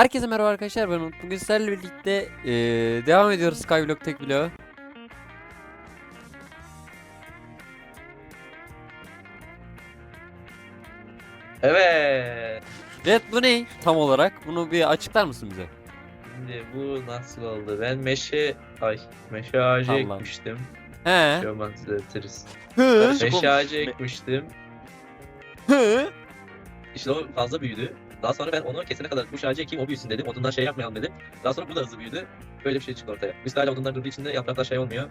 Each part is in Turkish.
Herkese merhaba arkadaşlar ben Umut. Bugün sizlerle birlikte eee, devam ediyoruz Skyblock Tek Vlog'a. Evet. Evet bu ne tam olarak? Bunu bir açıklar mısın bize? Şimdi bu nasıl oldu? Ben meşe ay meşe ağacı Allah'ım. ekmiştim. He. Şoman düzeltiriz. Hı. Meşe ağacı ekmiştim. Hı. İşte o fazla büyüdü. Daha sonra ben onu kesene kadar kuş ağacı ekeyim o büyüsün dedim. Odundan şey yapmayalım dedim. Daha sonra bu da hızlı büyüdü. Böyle bir şey çıktı ortaya. Biz hala odunlar durduğu için de yapraklar şey olmuyor.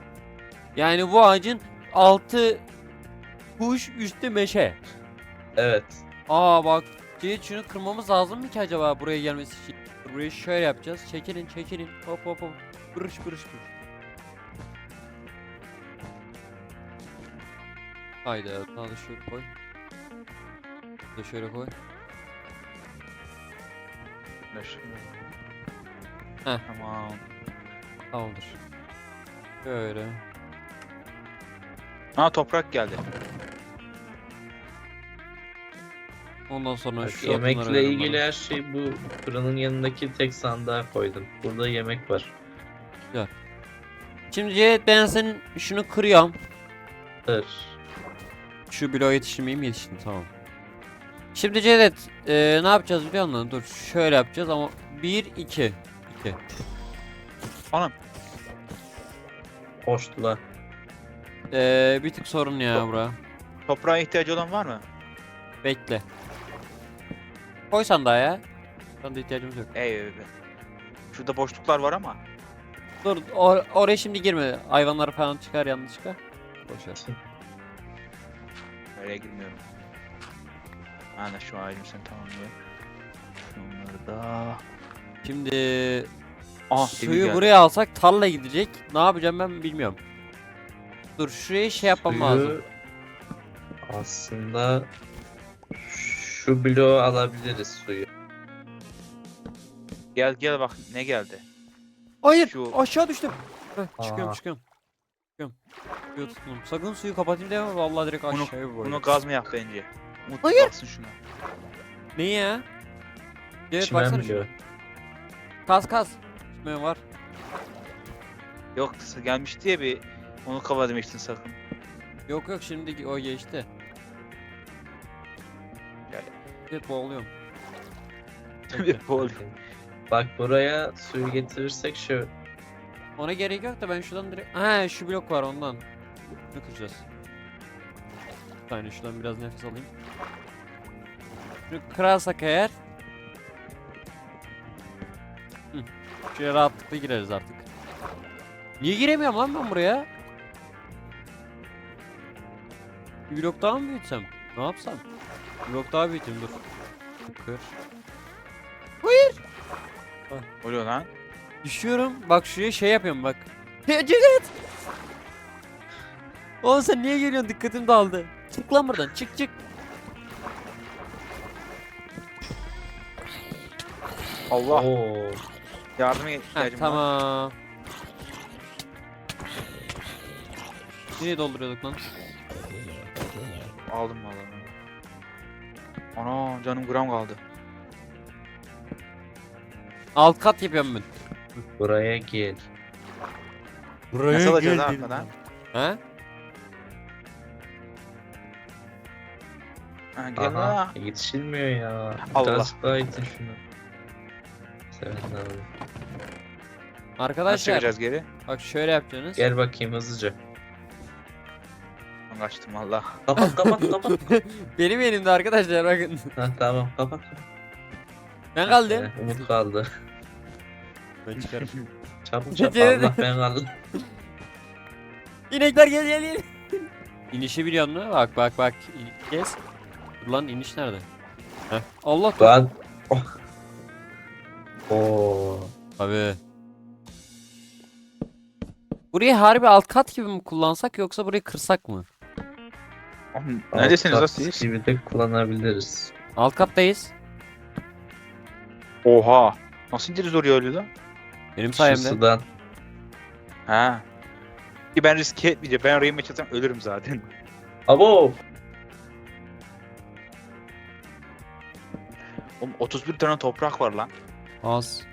Yani bu ağacın altı kuş üstü meşe. Evet. Aa bak Ceyit şunu kırmamız lazım mı ki acaba buraya gelmesi için? Burayı şöyle yapacağız. Çekilin çekilin. Hop hop hop. Bırış bırış bırış. Haydi daha da şöyle koy. Da şöyle koy. Heh. Tamam. Tamamdır. Böyle. Ha toprak geldi. Ondan sonra Bak, şu yemekle verin ilgili bana. her şey bu fırının yanındaki tek sandığa koydum. Burada yemek var. Şimdi ben senin şunu kırıyorum. Hır. Şu bloğa yetiştirmeyeyim yetiştim tamam. Şimdi Cevdet eee, ne yapacağız biliyor musun? Dur şöyle yapacağız ama 1 2 2. Anam. Hoştular. Eee bir tık sorun ya bura. Toprağa ihtiyacı olan var mı? Bekle. Koy sandığa ya. Sandığa ihtiyacımız yok. Ey be. Şurada boşluklar var ama. Dur or- oraya şimdi girme. Hayvanlar falan çıkar yanlışlıkla. Boş ver. Oraya girmiyorum. Aynen şu ağacım sen tamamlıyor. Şunları da... Şimdi Ah demir suyu geldi. buraya alsak tarla gidecek. Ne yapacağım ben bilmiyorum. Dur şuraya şey yapmam Suyu lazım. Aslında şu bloğu alabiliriz suyu. Gel gel bak ne geldi. Hayır Şu- aşağı düştüm. Heh, çıkıyorum Aa. çıkıyorum. Çıkıyorum. Suyu tuttum. Sakın suyu kapatayım deme vallahi direkt Bunu- aşağıya koy. Bunu gaz mı yap bence? Umut Hayır. baksın şuna. Ne ya? Evet Çimen baksana şuna. Kas kas. Çimen var. Yok gelmiş diye bir onu kava demiştin sakın. Yok yok şimdi o geçti. Gel. Evet boğuluyorum. Bir boğuluyor. Bak buraya suyu getirirsek şu Ona gerek yok da ben şuradan direkt... Ha şu blok var ondan. Bunu kıracağız. Bir saniye şuradan biraz nefes alayım. Şunu kırarsak eğer... Hı. Şuraya rahatlıkla gireriz artık. Niye giremiyorum lan ben buraya? Bir blok daha mı büyütsem? Ne yapsam? Bir blok daha büyüteyim dur. Kır. Oluyor lan. Düşüyorum. Bak şuraya şey yapıyorum bak. Cevdet! Oğlum sen niye geliyorsun? Dikkatim dağıldı. Çık lan buradan. Çık çık. Allah. Oo. Yardıma Heh, ihtiyacım var. tamam. Niye dolduruyorduk lan? Aldım vallahi. Ana canım gram kaldı. Alt kat yapıyorum ben. Buraya gel. Buraya Nasıl alacağız gel ha arkadan? He? Ha, gel Aha yetişilmiyor ya. Allah. Birazcık daha itin şunu. Seven abi. Nasıl Arkadaşlar çıkacağız geri? bak şöyle yapacaksınız. Gel bakayım hızlıca. Ben kaçtım valla. Kapat kapat kapat. Benim elimde arkadaşlar bakın. ha, tamam kapat. Ben kaldım. Eh, Umut kaldı. Ben çıkarım. Çabuk çabuk Gece- Allah ben kaldım. İnekler gel gel gel. İnişi biliyor musun? Bak bak bak. İn- Kes. Dur lan iniş nerede? Heh. Allah dur. Lan. Oh. Oo. Abi. Burayı harbi alt kat gibi mi kullansak yoksa burayı kırsak mı? Oğlum, Neredesiniz Alt lan kat siz? Gibi de kullanabiliriz. Alt kattayız. Oha. Nasıl indiriz oraya öyle lan? Benim Şu sayemde. sudan. Ha. Ki ben riske etmeyeceğim. Ben oraya geçersem ölürüm zaten. Abo. Oğlum 31 tane toprak var lan. Az.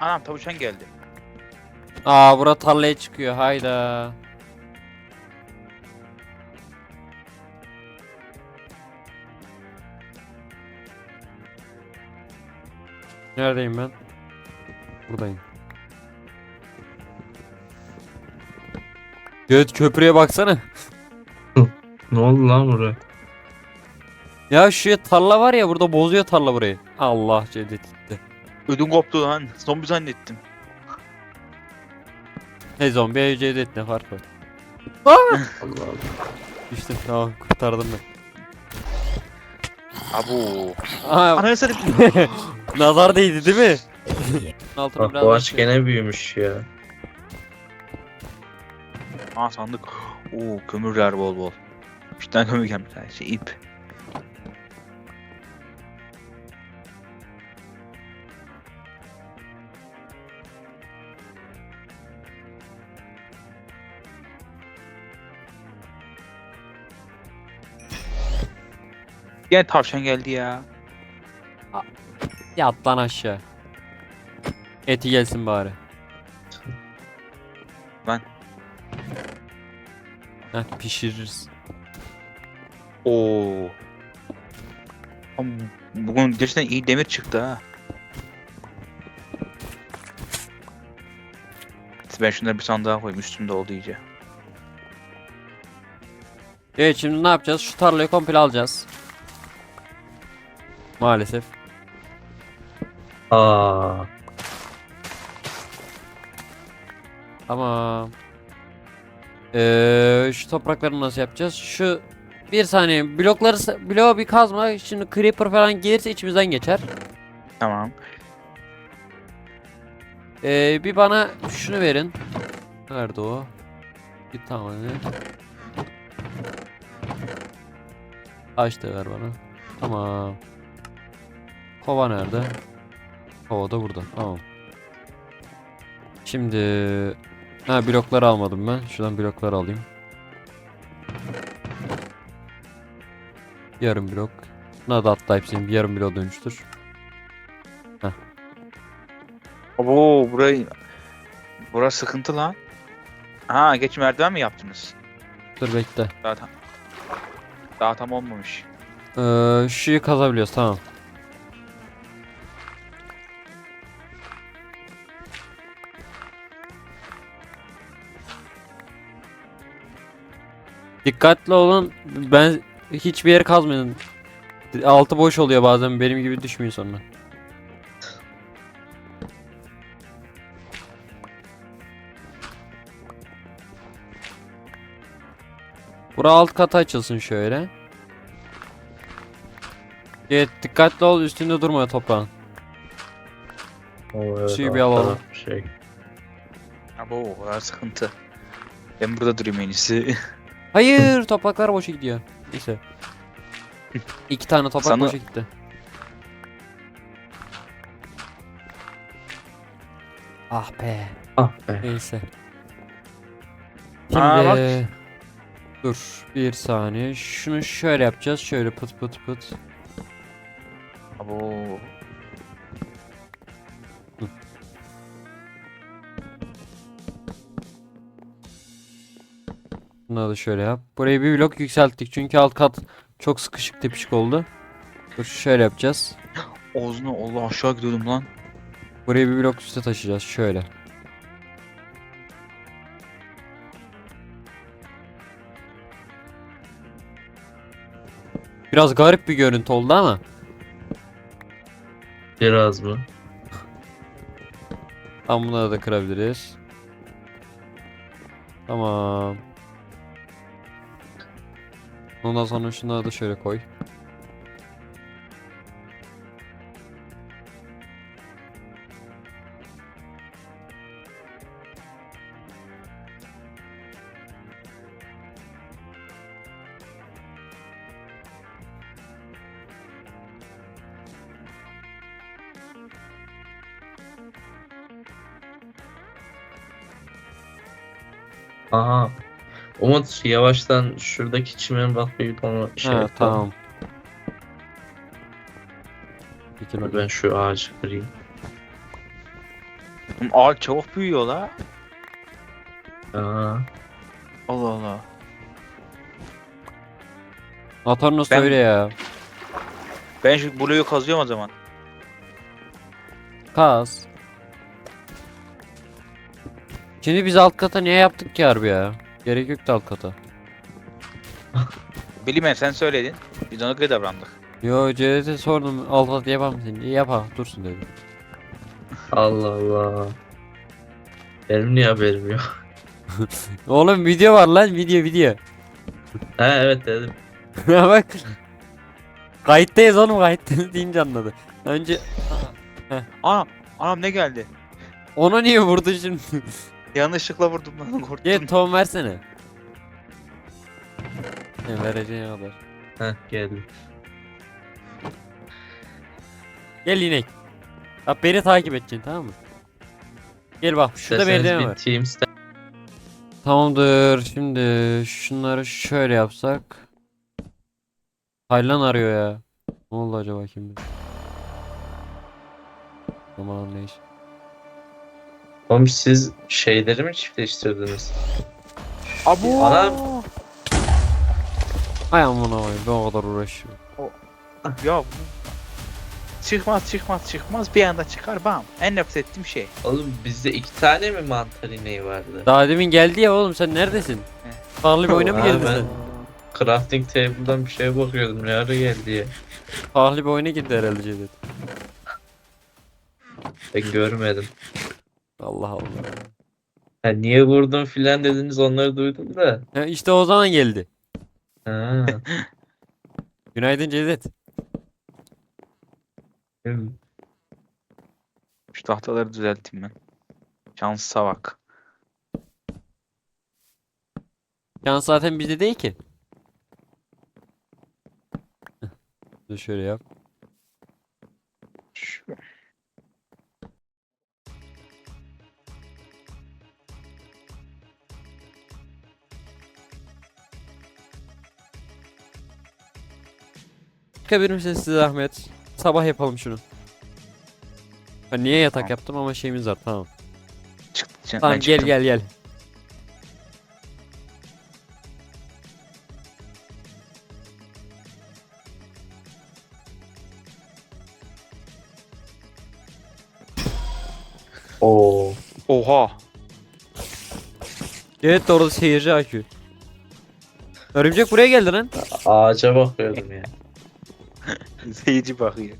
Anam tavuşan geldi. Aa bura tarlaya çıkıyor hayda. Neredeyim ben? Buradayım. Göt köprüye baksana. Ne oldu lan buraya? Ya şu tarla var ya burada bozuyor tarla burayı. Allah Cevdet gitti. Ödüm koptu lan. Zombi zannettim. Hey zombi Cevdet ne fark var? Allah Allah. İşte tamam kurtardım ben. Abu. Aa, Ananı satayım. nazar değdi değil mi? Altına Bak biraz bu daha ağaç şey- gene büyümüş ya. Aa sandık. Oo kömürler bol bol. Bir tane kömür gelmiş. Şey ip. Gene tavşan geldi ya. Yat lan aşağı. Eti gelsin bari. Heh, pişiririz. Oo. Ama Bugün gerçekten iyi demir çıktı ha. Ben şunları bir sandığa koyayım üstümde oldu iyice. Evet şimdi ne yapacağız? Şu tarlayı komple alacağız. Maalesef. Aa. Ama Eee şu toprakları nasıl yapacağız? Şu bir saniye blokları bloğu bir kazma. Şimdi creeper falan gelirse içimizden geçer. Tamam. Eee bir bana şunu verin. Nerede o? Bir tane. Taş da ver bana. Tamam. Kova nerede? Kova da burada. Tamam. Şimdi ha blokları almadım ben. Şuradan blokları alayım. Yarım blok. Buna da atla hepsini bir yarım blok dönüştür. Oo burayı Burası sıkıntı lan. Ha geç merdiven mi yaptınız? Dur bekle. Daha tam Daha tam olmamış. Ee, şuyu kazabiliyoruz tamam. Dikkatli olun. Ben hiçbir yere kazmayın. Altı boş oluyor bazen benim gibi düşmeyin sonra. Bura alt kata açılsın şöyle. Evet dikkatli ol üstünde durma toprağın. O evet, Suyu bir alalım. Şey. Abo burası sıkıntı. Ben burada durayım en iyisi. Hayır topraklar boşa gidiyor. Neyse. İki tane toprak Sana- boşa gitti. Ah be. Ah be. Neyse. Aa, bak. Şimdi dur bir saniye. Şunu şöyle yapacağız. Şöyle pıt pıt pıt. Abo. Bunu da şöyle yap. Burayı bir blok yükselttik çünkü alt kat çok sıkışık tepişik oldu. Dur şöyle yapacağız. Ozuna Allah aşağı gidiyordum lan. Burayı bir blok üste taşıyacağız şöyle. Biraz garip bir görüntü oldu ama. Biraz mı? Tam bunları da kırabiliriz. Tamam. Ondan sonra şunları da şöyle koy. Umut yavaştan şuradaki çimen bak bir onu şey ha, tamam. Peki Dur Ben şu ağacı kırayım. Oğlum Ağaç çabuk büyüyor la. Aa, Allah Allah. Atarnos Ben- öyle ya. Ben şu bloğu kazıyorum o zaman. Kaz. Şimdi biz alt kata niye yaptık ki harbi ya? Gerek yoktu alt kata. Bilmem sen söyledin. Biz ona göre davrandık. Yo Cevdet'e sordum alt kat yapar mısın diye yap ha dursun dedi. Allah Allah. Benim niye haberim yok? Oğlum video var lan video video. ha evet dedim. Ya bak. Kayıttayız oğlum kayıttayız deyince anladı. Önce Anam. Anam ne geldi? ona niye vurdu şimdi? Yanlışlıkla vurdum lan korktum. Gel tohum versene. Ne vereceğin kadar. Heh geldim. Gel inek. Bak beni takip edeceksin tamam mı? Gel bak şurada İsterseniz merdiven bir var. team sta- Tamamdır. Şimdi şunları şöyle yapsak. Taylan arıyor ya. Ne oldu acaba kim bilir? Aman. Oğlum siz şeyleri mi çiftleştirdiniz? Abo. Anam. Ay amına koyayım ben o kadar uğraşıyorum. Ya bu. Çıkmaz çıkmaz çıkmaz bir anda çıkar bam. En nefret ettiğim şey. Oğlum bizde iki tane mi mantar ineği vardı? Daha demin geldi ya oğlum sen neredesin? Farklı bir oyuna mı Ha, girdin ben sen? Crafting table'dan bir şeye bakıyordum ne ara geldi diye. Farklı bir oyuna girdi herhalde Cevdet. Ben görmedim. Allah Allah. Ha, niye vurdun filan dediniz onları duydum da. Ha, işte o zaman geldi. Ha. Günaydın Cevdet. Şu tahtaları düzelteyim ben. Şansa bak. Şans zaten bizde değil ki. Dur şöyle yap. Şu. Çıkabilir misiniz size Ahmet? Sabah yapalım şunu. Ben niye yatak Tamam. yaptım ama şeyimiz var tamam. Çıktı. ben Tamam gel çıktım. gel gel. Oo. Oha. Evet doğru seyirci akü. Örümcek buraya geldi lan. Ağaca bakıyordum ya. Seyirci bakıyor.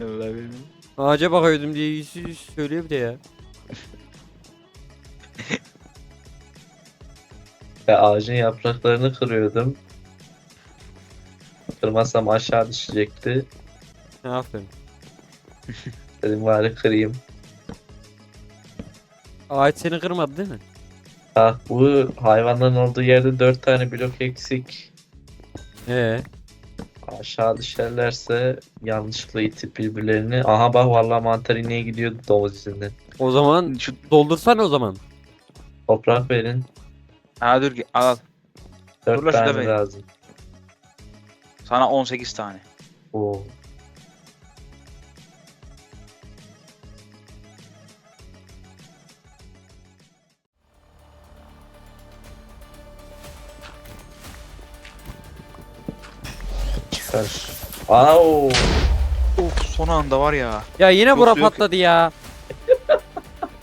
Allah benim. Ağaca bakıyordum diye yüz yüz söylüyor bir de ya. Ve ağacın yapraklarını kırıyordum. Kırmazsam aşağı düşecekti. Ha, aferin. Dedim bari kırayım. Ağaç seni kırmadı değil mi? Ah bu hayvanların olduğu yerde dört tane blok eksik. Ee, Aşağı düşerlerse yanlışlıkla itip birbirlerini. Aha bak vallahi mantar ineğe gidiyordu domuz izinden. o zaman Şu doldursana o zaman. Toprak verin. Ha dur al al. Dört Dur lan şurada tane lazım. Sana 18 tane. Oo. Çıkar. Au. Of son anda var ya. Ya yine bura yok. patladı ya.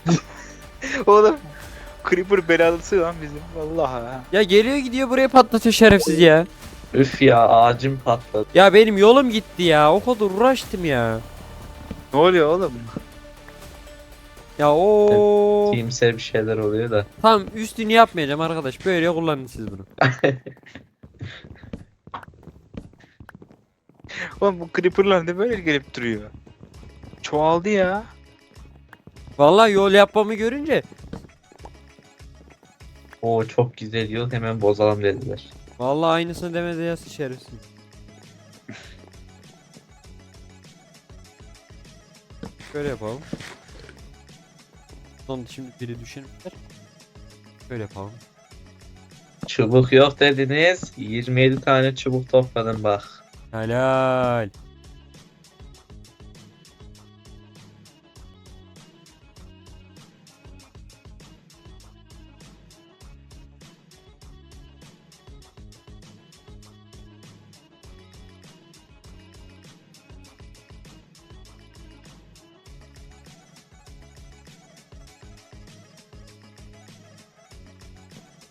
Oğlum. Creeper belalısı lan bizim. Vallahi ha. Ya geliyor gidiyor buraya patlatıyor şerefsiz ya. Üf ya ağacım patladı. Ya benim yolum gitti ya. O kadar uğraştım ya. Ne oluyor oğlum? Ya o Teamsel bir şeyler oluyor da. Tamam üstünü yapmayacağım arkadaş. Böyle kullanın siz bunu. Oğlum bu creeperlar ne böyle gelip duruyor? Çoğaldı ya. Vallahi yol yapmamı görünce Oo çok güzel yol hemen bozalım dediler. vallahi aynısını demedi ya şerefsiz. Şöyle yapalım. Son şimdi biri düşürmüşler. Şöyle yapalım. Çubuk yok dediniz. 27 tane çubuk topladım bak. Helal.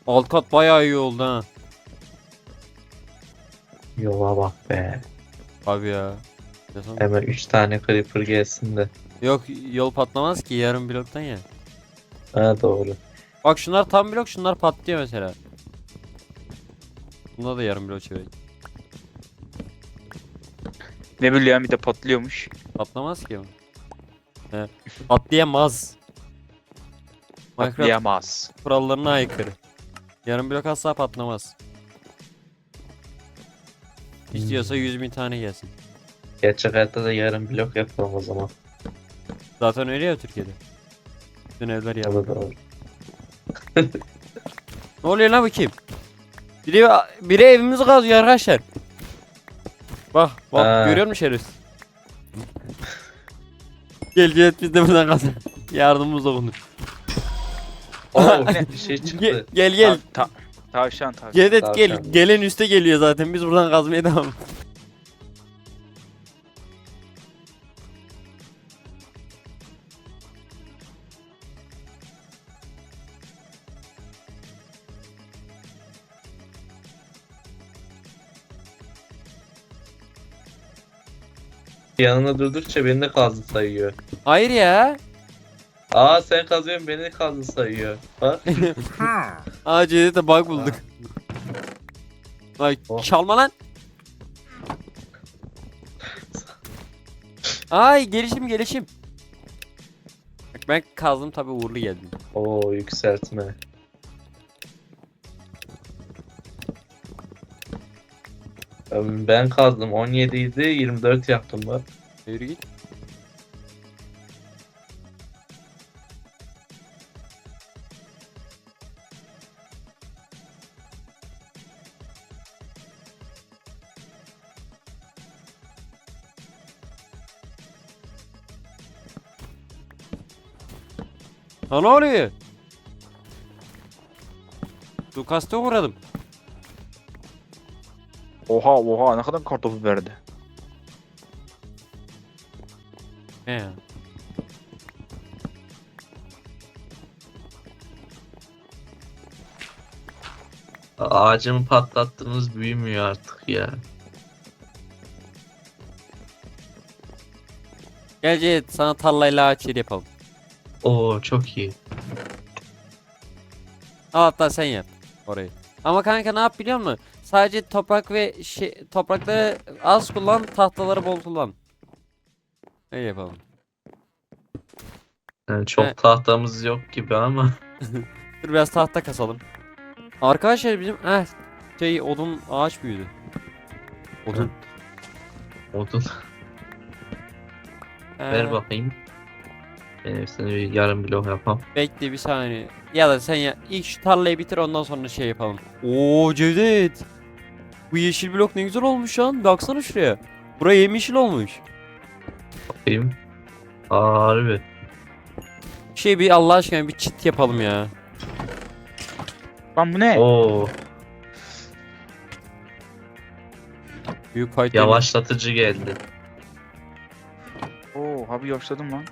Alt kat bayağı iyi oldu ha. Yola bak be. Abi ya. Desem- Hemen 3 tane creeper gelsin de. Yok yol patlamaz ki yarım bloktan ya. Ha doğru. Bak şunlar tam blok şunlar patlıyor mesela. Bunda da yarım blok çevir. Ne biliyorum bir de patlıyormuş. Patlamaz ki o. He. Patlayamaz. Minecraft Patlayamaz. kurallarına aykırı. Yarım blok asla patlamaz. İstiyorsa 100 bin tane gelsin. Gerçek hayatta da yarım blok yapalım o zaman. Zaten öyle ya Türkiye'de. Bütün evler O yarım. da doğru. Ne oluyor lan bu kim? Biri, biri evimizi kazıyor arkadaşlar. Bak bak Ha. görüyor musun şerif? Gel gel biz de buradan kazan. Yardımımız dokunur. Oo bir şey Gel çıktı. gel. gel. Ta- ta- tavşan tavşan. Cedet gel. Tavşan. Gelen üste geliyor zaten. Biz buradan kazmaya devam. Yanına durdukça beni de kazdı sayıyor. Hayır ya. Aa sen kazıyorsun beni de kazdı sayıyor. Bak. Aa Cedet'e bug bulduk. Bak Oh. çalma lan. Ay gelişim gelişim. Bak ben kazdım tabi uğurlu geldim. Oo yükseltme. Ben kazdım 17 idi 24 yaptım bak. Yürü git. Ha ne oluyor? Sukaste uğradım. Oha oha ne kadar kartopu verdi. He. Ağacımı patlattınız büyümüyor artık ya. Gel Ceyt sana tarlayla ağaç yeri yapalım. Oo çok iyi. Al hatta sen yap orayı. Ama kanka ne yap biliyor musun? Sadece toprak ve şey, toprakları az kullan, tahtaları bol kullan. Öyle yapalım. Yani çok He. tahtamız yok gibi ama. Dur biraz tahta kasalım. Arkadaşlar bizim eh şey odun ağaç büyüdü. Odun. Odun Ee, ver bakayım. Ben hepsini bir yarım blok yapam. Bekle bir saniye. Ya da sen ya ilk şu tarlayı bitir ondan sonra şey yapalım. Oo Cevdet. Bu yeşil blok ne güzel olmuş lan. Baksana şuraya. Buraya yemyeşil olmuş. Bakayım. Aa harbi. Şey bir Allah aşkına bir çit yapalım ya. Lan bu ne? Oo Büyük fight değil. yavaşlatıcı geldi. Oo abi yavaşladım lan.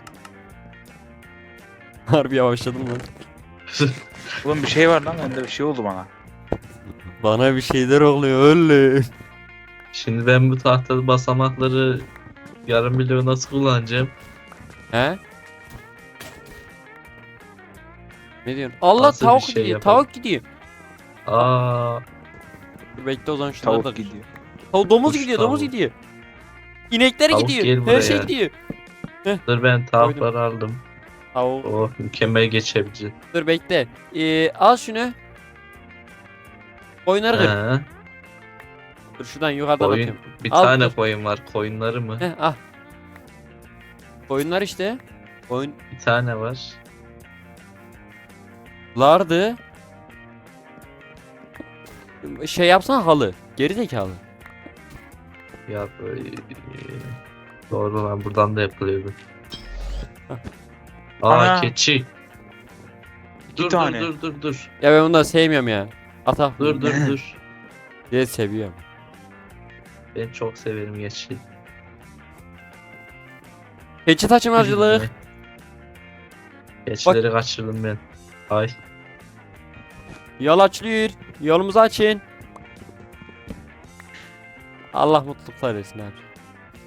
Harbi yavaşladım lan. Oğlum bir şey var lan bende bir şey oldu bana. Bana bir şeyler oluyor öyle. Şimdi ben bu tahta basamakları yarım bloğu nasıl kullanacağım? He? Ne diyorsun? Allah Nasıl bir tavuk şey gidiyor. yapalım? Tavuk gidiyor. Aa Dur bekle o zaman şunları da. Tavuk gidiyor. Tavuk domuz Kuş gidiyor, domuz tavuğu. gidiyor. İnekler Tavuk gidiyor. gel Her şey gidiyor. dur ben tavukları aldım. Tavuk. Oh mükemmel geçebilir. Dur bekle. Ee, al şunu. Koyunları kır. Dur şuradan yukarıdan koyun, atıyorum. bir Al, tane koyun var. Koyunları mı? Heh al. Koyunlar işte. Bir tane var. Koyunlardı. şey yapsana halı. Geri zekalı. Ya böyle... Doğru lan buradan da yapılıyordu. Aa Ana. keçi. Dur tane. dur dur dur dur. Ya ben bunu da sevmiyorum ya. Ata. Dur dur dur. Diye seviyorum. Ben çok severim keçi. Keçi taşımacılık. Keçileri kaçırdım ben. Ay. Yol açılıyor. Yolumuzu açın. Allah mutluluklar versin abi.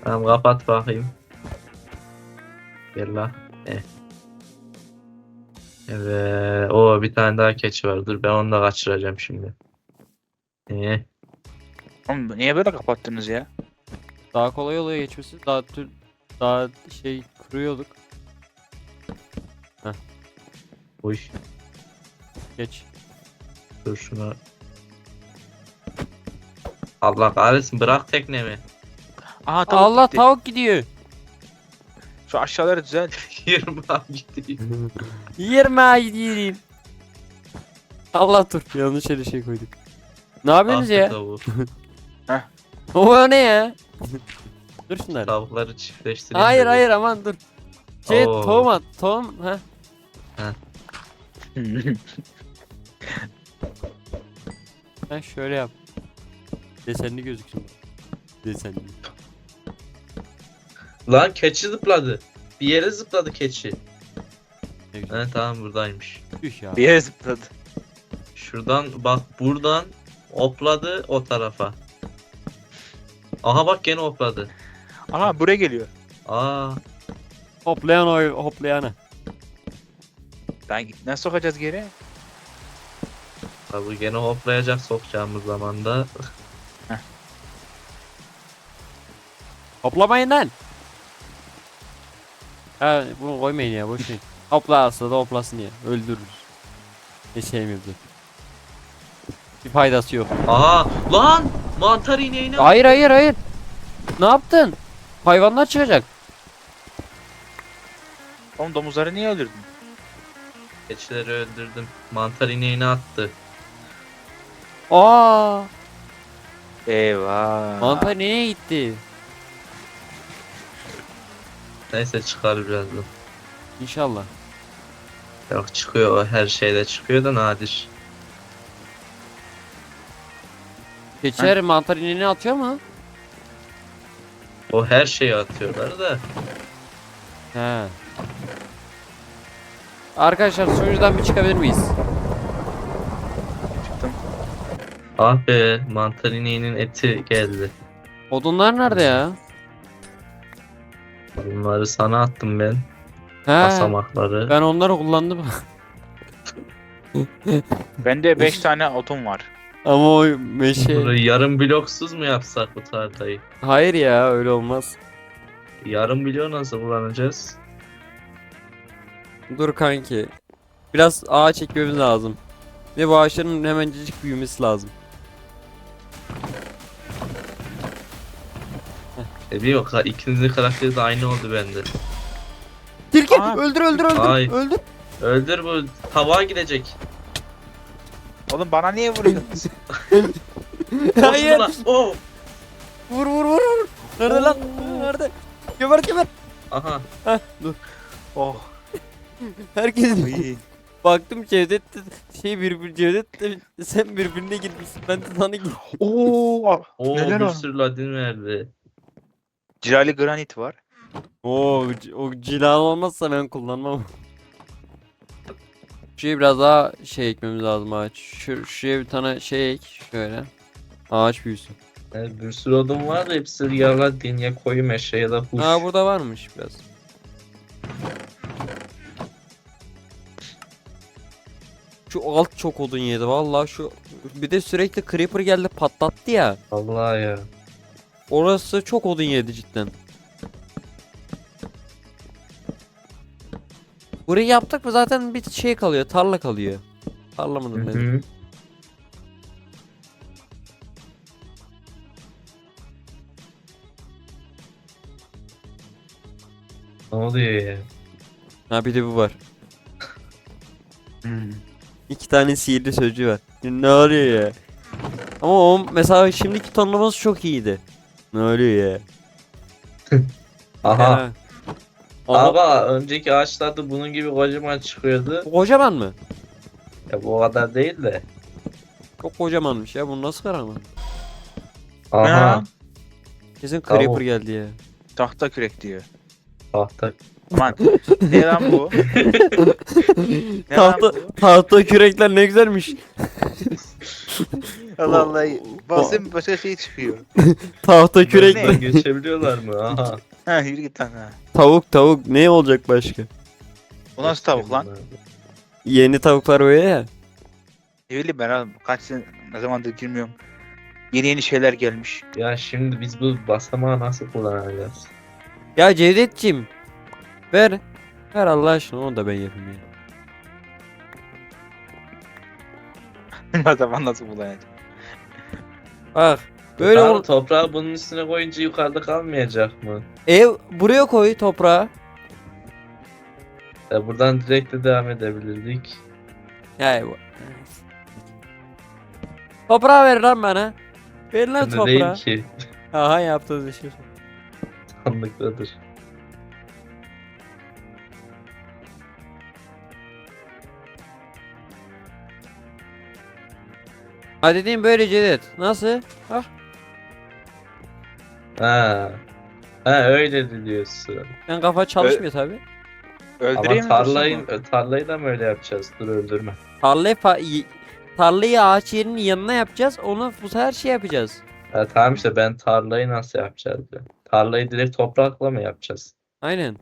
Tamam kapat bakayım. Gel la. Eh. Evet. O bir tane daha keçi var. Dur ben onu da kaçıracağım şimdi. Eh. Oğlum niye böyle kapattınız ya? Daha kolay oluyor geçmesi. Daha tür daha şey kuruyorduk. Uy. Geç. Dur şuna. Allah kahretsin bırak teknemi. Aha tavuk Allah gitti. tavuk gidiyor. Şu aşağıları düzelt. 20 abi gitti. Yirmi gidiyorum. Allah dur yanlış yere şey koyduk. Ne yapıyorsunuz Ah, ya? tavuğu. O ne ya? dur şunları. Tavukları çiftleştireyim. Hayır dedim. hayır aman dur. Şey Oo. tohum at tohum ha. Ha şöyle yap. Desenli gözüksün. Desenli. Lan keçi zıpladı. Bir yere zıpladı keçi. Ne güzel. He tamam buradaymış. Tüh ya. Bir yere zıpladı. Şuradan bak buradan hopladı o tarafa. Aha bak gene hopladı. Aha buraya geliyor. Aa Hoplayan oy hoplayana. Ben nasıl sokacağız geri? tabi gene hoplayacak sokacağımız zamanda. Hoplamayın lan. Ha bunu koymayın ya boş verin. Hopla aslında da hoplasın ya. Öldürürüz. Ne sevmiyorum zaten. Bir faydası yok. Aha lan mantar ineğini Hayır hayır hayır. Ne yaptın? Hayvanlar çıkacak. Oğlum domuzları niye öldürdün? Keçileri öldürdüm. Mantar ineğini attı. Aa, Eyvah. mantar nereye gitti? Neyse çıkar birazdan. İnşallah. Yok çıkıyor o her şeyde çıkıyor da nadir. Keçiler mantar ineğini atıyor mu? O her şeyi atıyorlar da. He. Arkadaşlar sunucudan bir çıkabilir miyiz? Çıktım. Ah be mantar ineğinin eti geldi. Odunlar nerede ya? Bunları sana attım ben. He. Basamakları. Ben onları kullandım. Bende 5 tane otum var. Ama o meşe... Burayı yarım bloksuz mu yapsak bu tarlayı? Hayır ya öyle olmaz. Yarım blok nasıl kullanacağız? Dur kanki. Biraz ağaç ekmemiz lazım. Ve bu ağaçların hemencecik büyümesi lazım. E bir yok. ikinizin karakteri de aynı oldu bende. Tilki Aa. öldür öldür öldür Ay. öldür. Öldür bu tabağa gidecek. Oğlum bana niye vuruyorsunuz? Hayır. Oh. Vur vur vur vur. Nerede lan? Nerede? Geber geber. Aha. Heh dur. oh. Herkes baktım Cevdet de şey birbir Cevdet de sen birbirine girmişsin. Ben de sana gir. Oo. Oo Neler bir o? sürü ladin verdi. Cirali granit var. Oo o cilan olmazsa ben kullanmam. Şuraya biraz daha şey ekmemiz lazım ağaç. Şu, şuraya bir tane şey ek şöyle. Ağaç büyüsün. Yani bir sürü odun var da hepsi ya ladin ya koyu meşe ya da huş. Aa burada varmış biraz. Şu alt çok odun yedi vallahi şu bir de sürekli creeper geldi patlattı ya. Allah ya. Orası çok odun yedi cidden. Burayı yaptık mı zaten bir şey kalıyor tarla kalıyor. Tarla mıdır nedir? Ne oluyor ya? Ha bir de bu var. İki tane sihirli sözcüğü var. Ne oluyor ya? Ama o mesela şimdiki tonlaması çok iyiydi. Ne oluyor ya? Aha. Ama Ama önceki ağaçlarda bunun gibi kocaman çıkıyordu. kocaman mı? Ya bu kadar değil de. Çok kocamanmış ya. Bu nasıl karaman? Aha. Ha. Kesin Tamam. Creeper geldi ya. Tahta kürek diyor. Tahta. Aman. ne lan bu? Ne tahta, lan bu? tahta kürekler ne güzelmiş. Allah Allah. Basın başka şey çıkıyor. Tahta ne? kürekler. Geçebiliyorlar mı? Aha. Ha yürü git lan ha. Tavuk tavuk ne olacak başka? Bu nasıl tavuk lan? Yeni tavuklar öyle ya. Ne bileyim ben abi kaç sene ne zamandır girmiyorum. Yeni yeni şeyler gelmiş. Ya şimdi biz bu basamağı nasıl kullanacağız? Ya Cevdetciğim. Ver. Ver Allah aşkına onu da ben yapayım ya. ne zaman nasıl bulacağım? Bak. Böyle ol- toprağı bunun üstüne koyunca yukarıda kalmayacak mı? ev buraya koy toprağı. Ya buradan direkt de devam edebilirdik. Ya bu. Toprağı ver lan bana. Ver lan Şimdi değil toprağı. ki. Aha yaptığınız işi. Sandıktadır. Ha dediğim böyle Cevdet. Nasıl? Ah. Ha. Ha öyle diyorsun. Ben kafa çalışmıyor tabi. Öldüreyim Ama mi? tarlayı, tarlayı da mı öyle yapacağız? Dur öldürme. Tarlayı, fa- y- tarlayı ağaç yerinin yanına yapacağız. Onu bu sefer şey yapacağız. Ha, tamam işte ben tarlayı nasıl yapacağız diyor. Tarlayı direkt toprakla mı yapacağız? Aynen.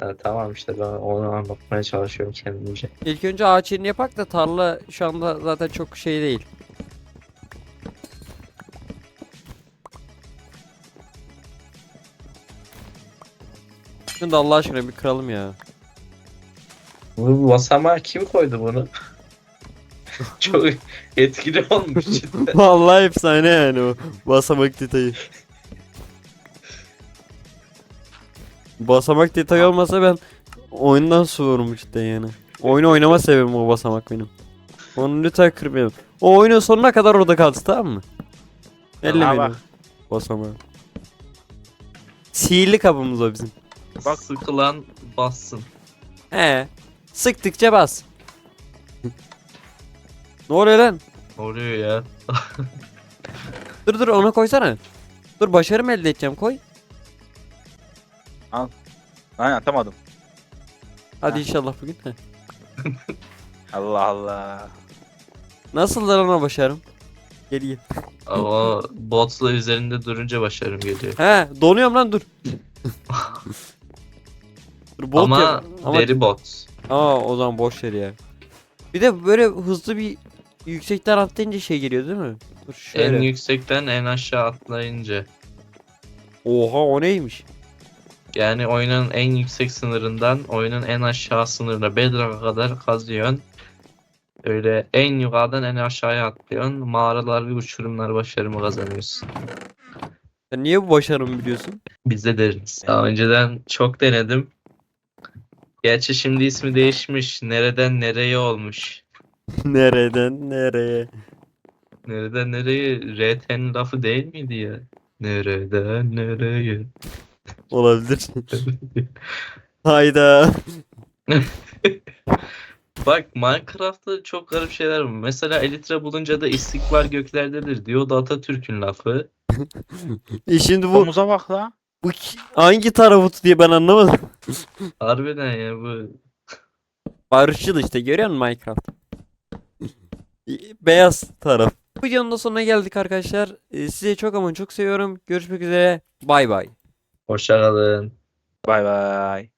Ha, tamam işte ben onu anlatmaya çalışıyorum kendimce. İlk önce ağaç yerini yapak da tarla şu anda zaten çok şey değil. Şunu da Allah aşkına bir kıralım ya. Bu basamağa kim koydu bunu? Çok etkili olmuş cidden. Vallahi efsane yani o basamak detayı. Basamak detayı olmasa ben oyundan soğurum cidden yani. Oyunu oynama sebebim o basamak benim. Onu lütfen kırmayalım. O oyunun sonuna kadar orada kalsın tamam mı? O basamağı. Sihirli kabımız o bizim. Bak sıkılan bassın. He. Sıktıkça bas. ne oluyor lan? Oluyor ya. Dur dur ona koysana. Dur başarım elde edeceğim koy. Aynen atamadım. Hadi Ha. inşallah bugün. Heh. Allah Allah. Nasıl lan ona başarım? Geliyor. Ama botla üzerinde durunca başarım geliyor. He donuyorum lan dur. dur bot ama, yap- ama deri bot. Aa o zaman boş ver ya. Bir de böyle hızlı bir yüksekten atlayınca şey geliyor değil mi? Dur şöyle. En yüksekten en aşağı atlayınca. Oha o neymiş? Yani oyunun en yüksek sınırından oyunun en aşağı sınırına Bedrock'a kadar kazıyorsun. Öyle en yukarıdan en aşağıya atlıyorsun. Mağaralar ve uçurumlar başarımı kazanıyorsun. Sen niye bu başarımı biliyorsun? Biz de deriz. Daha önceden çok denedim. Gerçi şimdi ismi değişmiş. Nereden nereye olmuş. Nereden nereye? Nereden nereye? RT'nin lafı değil miydi ya? Nereden nereye? Olabilir. Hayda. Bak Minecraft'ta çok garip şeyler var. Mesela Elytra bulunca da istikbal göklerdedir diyor. O da Atatürk'ün lafı. E şimdi bu, Domuza bak la. Bu ki- hangi tarafı diye ben anlamadım. Harbiden ya bu. Barışçıl işte görüyor musun Minecraft? Beyaz taraf. Bu videonun da sonuna geldik arkadaşlar. Ee, Sizi çok ama çok seviyorum. Görüşmek üzere. Bay bay. Hoşçakalın. Bay bay.